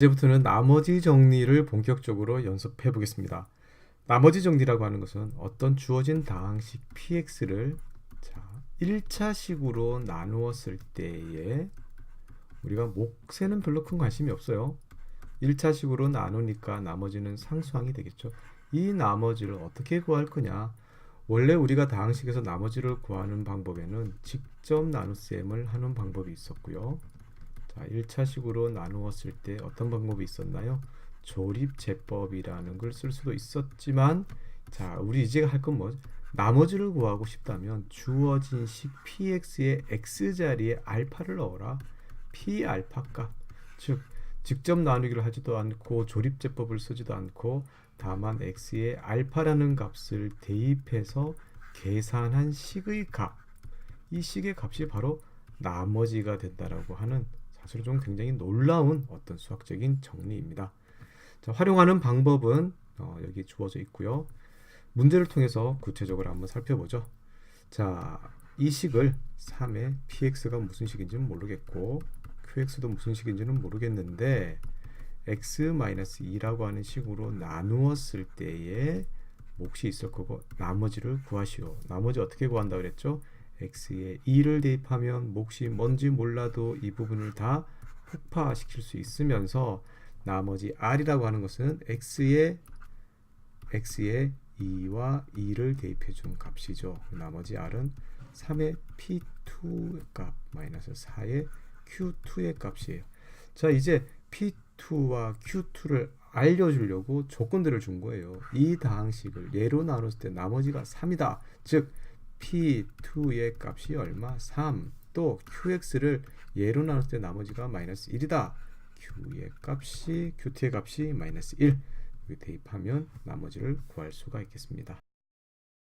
이제부터는 나머지 정리를 본격적으로 연습해 보겠습니다. 나머지 정리라고 하는 것은 어떤 주어진 다항식 px를 자, 1차식으로 나누었을 때에 우리가 목세는 별로 큰 관심이 없어요. 1차식으로 나누니까 나머지는 상수항이 되겠죠. 이 나머지를 어떻게 구할 거냐? 원래 우리가 다항식에서 나머지를 구하는 방법에는 직접 나눗셈을 하는 방법이 있었고요. 자, 1차식으로 나누었을 때 어떤 방법이 있었나요? 조립제법이라는 걸 쓸 수도 있었지만 자, 우리 이제 할 건 뭐? 나머지를 구하고 싶다면 주어진 식 px의 x자리에 알파를 넣어라. p 알파 값. 즉 직접 나누기를 하지도 않고 조립제법을 쓰지도 않고 다만 x의 알파라는 값을 대입해서 계산한 식의 값. 이 식의 값이 바로 나머지가 된다라고 하는 사실 좀 굉장히 놀라운 어떤 수학적인 정리입니다. 자, 활용하는 방법은 어, 여기 주어져 있고요. 문제를 통해서 구체적으로 한번 살펴보죠. 자, 이 식을 3의 px가 무슨 식인지는 모르겠고 qx도 무슨 식인지는 모르겠는데 x-2라고 하는 식으로 나누었을 때에 몫이 있을 거고 나머지를 구하시오. 나머지 어떻게 구한다 그랬죠? X에 2를 대입하면 몫이 뭔지 몰라도 이 부분을 다 폭파시킬 수 있으면서 나머지 r이라고 하는 것은 x에 x에 2와 2를 대입해 준 값이죠. 나머지 r은 3의 p2 값 마이너스 4의 q2의 값이에요. 자, 이제 p2와 q2를 알려주려고 조건들을 준 거예요. 이 다항식을 예로 나눴을 때 나머지가 3이다. 즉 p2의 값이 얼마? 3. 또 qx를 예로 나눴을 때 나머지가 마이너스 1이다. q의 값이 qt의 값이 마이너스 1. 여기 대입하면 나머지를 구할 수가 있겠습니다.